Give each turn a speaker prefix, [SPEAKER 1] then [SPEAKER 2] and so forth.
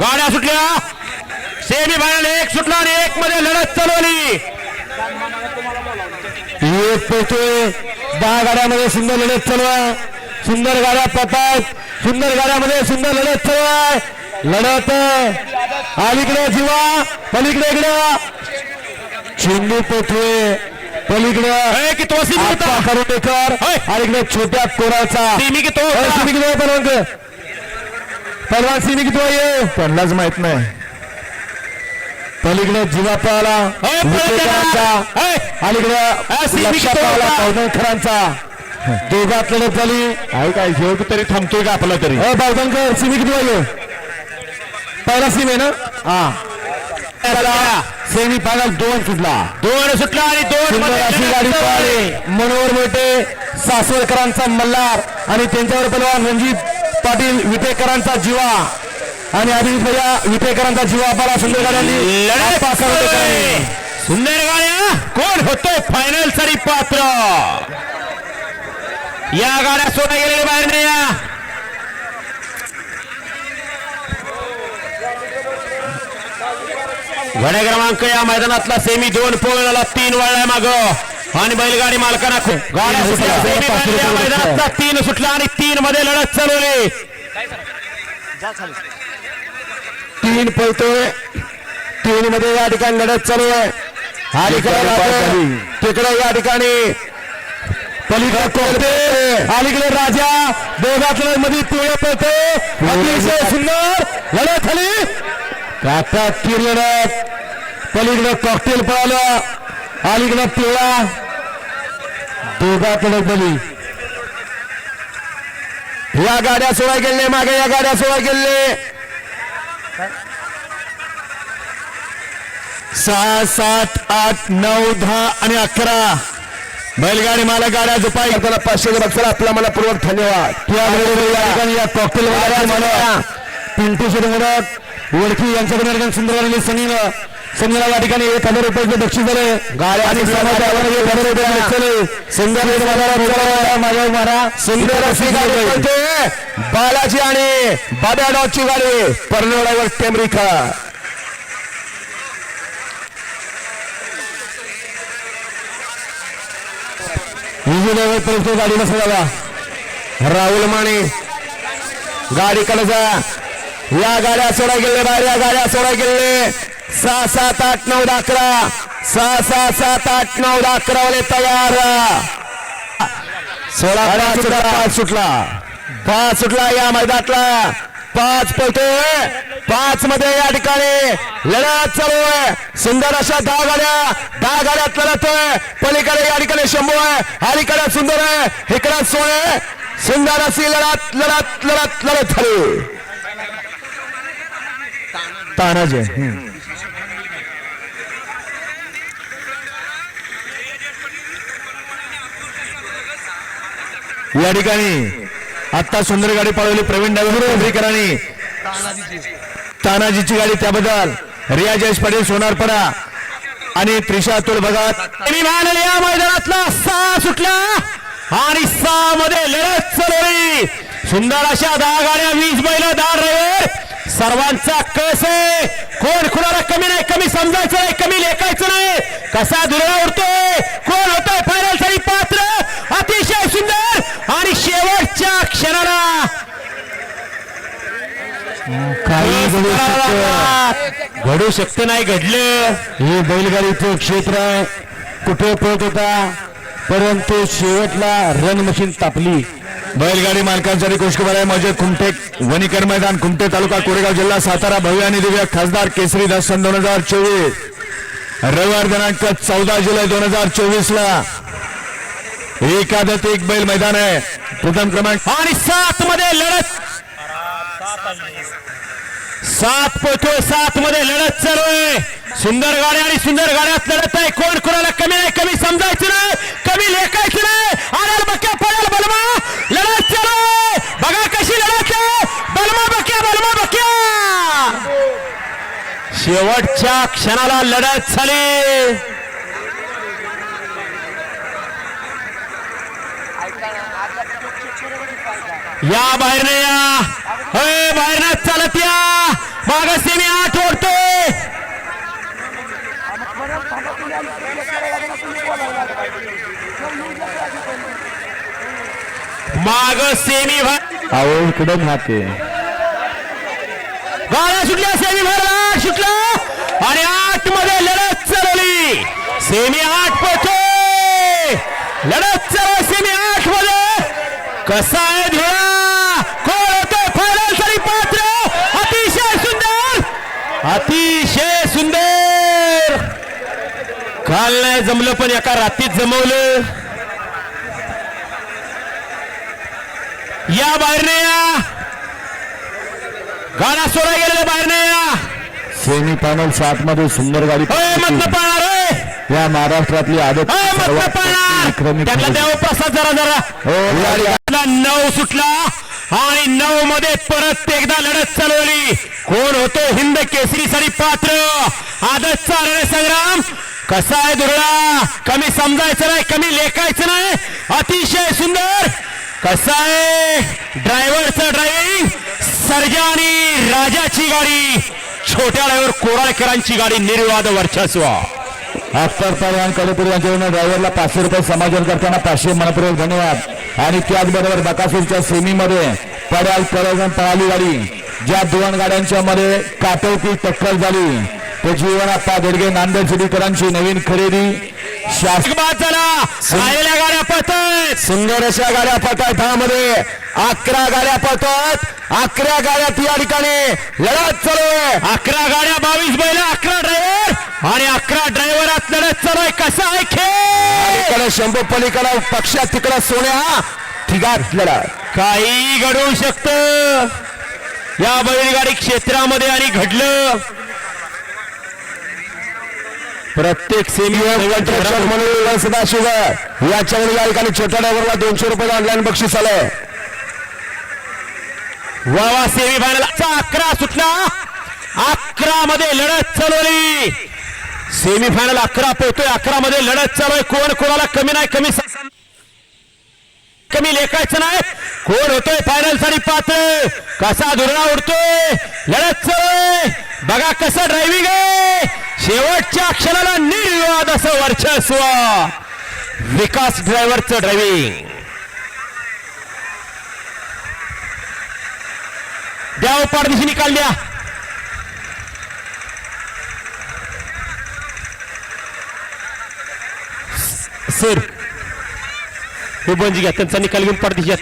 [SPEAKER 1] गाड्या सुटल्या. Semi final एक सुटला आणि एक मध्ये लढत चालवली
[SPEAKER 2] एक पोहोचतोय. दहा गाड्यामध्ये सुंदर लढत चालू आहे. सुंदर गाड्या पतात सुंदर गाड्यामध्ये सुंदर लढत चालू आहे. लढत अलीकडे जीवा पलीकडे इकडं. चेंडू पोथवे पलीकडे.
[SPEAKER 1] ए, की तो
[SPEAKER 2] इकडे छोट्या कोराचा
[SPEAKER 1] सीमी की तो
[SPEAKER 2] होय,
[SPEAKER 1] होता?
[SPEAKER 2] सीमी किती आहे पलवान सीमी किती आहे त्यांनाच माहीत नाही. पलीकडे जीवा पळाला. अलीकडे
[SPEAKER 1] सीमी
[SPEAKER 2] लक्षात
[SPEAKER 1] किती
[SPEAKER 2] आला
[SPEAKER 1] होता?
[SPEAKER 2] पवनकरांचा दोघात लढत झाली आहे काय शेवटी तरी थांबतोय का आपला तरी? बावधनकर सिमी किती वाजे पहिला सिम आहे ना? हा. सेमी फायनल दोन सुटला.
[SPEAKER 1] दोन सुटला आणि दोन
[SPEAKER 2] अशी गाडी. पळाली. मनोहर मोठे सासवडकरांचा मल्हार आणि त्यांच्यावर पलवान रणजित. पाटील विटेकरांचा जीवा आणि अभिजित भैया विटेकरांचा जीवा पळा सुंदर गाड्यांनी.
[SPEAKER 1] सुंदर गाड्या कोण होतोय फायनलसाठी पात्र? या गाड्या सोडा गेलेल्या बाहेर नाही या. गाड्या क्रमांक या मैदानातला सेमी दोन पोळला तीन वळलाय माग. आणि बैलगाडी मालकांना खूप गाड्या तीन सुटला आणि तीन मध्ये लढत चालवली.
[SPEAKER 2] तीन पळतोय. तीन मध्ये या ठिकाणी लढत चालू आहे. हा ठिकाणी तिकडे या ठिकाणी. पलीकडे अलीकडे राजा दोघात मध्ये पिवळे पळते अतिशय सुंदर लढत झाली. काका तीर लढत पलीकडे कॉकटेल पळालं. अलीकडे पिवळा. लढत झाली या गाड्या सोळा गेले मागे या गाड्या सोळा गेले. सहा सात आठ नऊ दहा आणि अकरा. बैलगाडी मला गाड्या झोपाई. त्याला पाचशे बक्षर आपला मला पूर्वक धन्यवाद या कॉकटेल पिंटू शिरमोडक ओळखी यांच्याकडे सुंदर सनील सनीला या ठिकाणी एक हजार रुपयाचे बक्षीस झाले. सुंदर माझ्या मारा सुंदर. बालाजी आणि बाब्या डॉगची गाडी परनोडावर टेमरिका. विजयनगर गाडी बसला राहुल माने. गाडीकडे जा. या गाड्या सोडा गेले बाहेर या गाड्या सोडा गेले. सहा सात आठ नऊ अकरा. सहा सहा सात आठ नऊ अकरा वाले तयार. सोळा पाच सुटला पाच सुटला. पाच सुटला या मैदानातला. पाच पळतोय. पाच मध्ये या ठिकाणी लढत चालू आहे. सुंदर अशा दहा गाड्या दहा गाड्यात लढत आहे पलीकडे या ठिकाणी शंभू आहे. अलीकडे सुंदर आहे. इकडे सोय आहे सुंदर अशी लढत लढत लढत लढत झाली. तानाजी. या ठिकाणी आता सुंदर गाडी पळवली प्रवीण डायव्हरकरांनी तानाजीची गाडी त्याबद्दल. रिया जयेश पाटील सोनारपडा आणि त्रिशा अतुल भगत.
[SPEAKER 1] या मैदानातला सहा सुटला आणि सहा मध्ये लढत चालवली. सुंदर अशा दहा गाड्या वीस बैल दहा ड्रायव्हर सर्वांचा कस आहे. कोण कुणाला कमी नाही कमी समजायचं नाही कमी लेखायचं नाही. कसा दुर्गा उडतोय? कोण होतोय फायनलसाठी पात्र अतिशय सुंदर आणि शेवटच्या क्षणाला
[SPEAKER 2] काही घडू शकतं.
[SPEAKER 1] घडू शकते नाही घडलं.
[SPEAKER 2] हे बैलगाडीचं क्षेत्र आहे. कुठे पळत होता? परंतु शेवटला रन मशीन तापली. बैलगाडी मालकांसाठी गोष्टखबर आहे. म्हणजे कुमटे वणीकर मैदान कुमटे तालुका कोरेगाव जिल्हा सातारा भव्य आणि दिव्य खासदार केसरी दास सन दोन हजार चोवीस. रविवार दिनांक चौदा जुलै दोन हजार चोवीस ला एकादत एक बैल मैदान आहे. प्रथम क्रमांक
[SPEAKER 1] आणि सात मध्ये लढत सात पोहोचोय सात मध्ये लढत चालू आहे. सुंदर गाड्या आणि सुंदर गाड्यात लढत आहे. कोण कोणाला कमी नाही कमी समजायचं नाही. कमी लेखायचं नाही. आणार बक्या पडेल बलमा. लढत चालू आहे. बघा कशी लढत आहे. बलमा बक्या बलमा बक्या. शेवटच्या क्षणाला लढत झाली. या बाहेर या. हे बाहेर चालत या. बागासेमी आठ ओढतो माग सेमी
[SPEAKER 2] अहो इकडे खाते
[SPEAKER 1] गाड्या सुटल्या सेमी भरला सुटला. आणि आठमध्ये लढत चालवली सेमी आठ पोहोचतोय. लढत कसा आहे धुळा? कोण होतो फायनलसाठी पात्र? अतिशय सुंदर! अतिशय सुंदर! काल नाही जमलं पण एका रात्रीत जमवलं. या बाहेर नाही या! गाडा सोडा गेलेला बाहेर नाही या!
[SPEAKER 2] सेमी फायनल सात मध्ये सुंदर गाडी
[SPEAKER 1] होय होय!
[SPEAKER 2] या महाराष्ट्रातली आदत
[SPEAKER 1] होय
[SPEAKER 2] विक्रमी
[SPEAKER 1] त्यातला
[SPEAKER 2] खरेदी.
[SPEAKER 1] देव प्रसाद जरा जरा!
[SPEAKER 2] हो, गाडी-
[SPEAKER 1] आपला नऊ सुटला आणि नऊ मध्ये परत एकदा लढत चालवली. कोण होतो हिंद केसरी साठी पात्र? आदत चालणे संग्राम. कसा आहे दुर्ळा कमी समजायचं नाही कमी लेखायचं नाही. अतिशय सुंदर. कसा आहे ड्रायव्हरचं ड्रायव्हिंग? सर्जा आणि राजाची गाडी. छोट्या ड्रायव्हर कोराळकरांची गाडी निर्वाद वर्चस्व.
[SPEAKER 2] अख्तर पवार कडेपूर यांच्याकडून ड्रायव्हरला पाचशे रुपये समाजन करताना पाचशे मनपूर्वक धन्यवाद. आणि त्याचबरोबर बकासूरच्या सेमीमध्ये पड्याल परगण पळाली गाडी ज्या दोन गाड्यांच्या मध्ये काटोकी टक्कर झाली. ते जीवनाप्पा देडगे नांदेड सिटीकरांची नवीन खरेदी.
[SPEAKER 1] राहिलेल्या गाड्या पळतायत.
[SPEAKER 2] सुंदर अशा गाड्या पळतात त्यामध्ये अकरा गाड्या पळतात अकरा गाड्या या ठिकाणी. लढत चालू आहे.
[SPEAKER 1] अकरा गाड्या बावीस बैल अकरा ड्रायव्हर आणि अकरा ड्रायव्हरात लढत चालू आहे. कसा आहे खेळ?
[SPEAKER 2] शंभू पलीकडे पक्षात तिकडे सोन्या. ठिकाण लढा.
[SPEAKER 1] काही घडू शकत. या बैलगाडी क्षेत्रामध्ये आणि घडलं. प्रत्येक
[SPEAKER 2] म्हणून सदाशिव या ठिकाणी छोट्या ड्रायव्हरला दोनशे रुपये ऑनलाईन बक्षीस आलंय.
[SPEAKER 1] वावा सेमी फायनल अकरा सुटला. अकरा मध्ये लढत चालवली सेमी फायनल अकरा पोहतोय अकरा मध्ये लढत चालू आहे कोण कोणाला कमी नाही कमी कमी लेखायचं नाही. कोण होतोय फायनलसाठी पात्र? कसा धुरणा उडतोय? लढत चालू बघा कसं ड्रायव्हिंग आहे. शेवटच्या क्षणाला निर्विवाद असं वर्चस्व. विकास ड्रायव्हरचं ड्रायव्हिंग द्या हो पाडदिशी निकाल द्या सर. हे बंजी घ्या त्यांचा निकाल घेऊन पाडदिशी